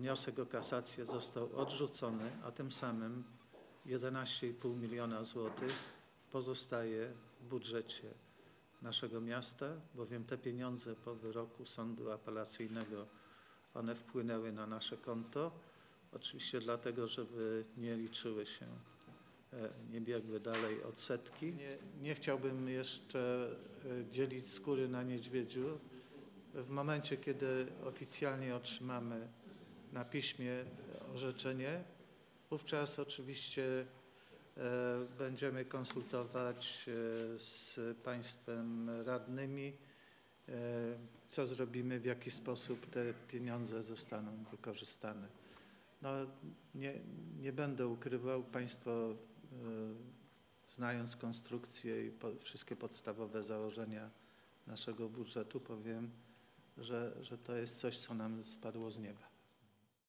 wniosek o kasację został odrzucony, a tym samym 11,5 miliona złotych pozostaje w budżecie naszego miasta, bowiem te pieniądze po wyroku sądu apelacyjnego, one wpłynęły na nasze konto. Oczywiście dlatego, żeby nie liczyły się, e, nie biegły dalej odsetki. Nie, nie chciałbym jeszcze e, dzielić skóry na niedźwiedziu. W momencie, kiedy oficjalnie otrzymamy na piśmie orzeczenie, wówczas oczywiście e, będziemy konsultować e, z Państwem radnymi, e, co zrobimy, w jaki sposób te pieniądze zostaną wykorzystane. No, nie, nie będę ukrywał, Państwo znając konstrukcję i po, wszystkie podstawowe założenia naszego budżetu, powiem, że, że to jest coś, co nam spadło z nieba.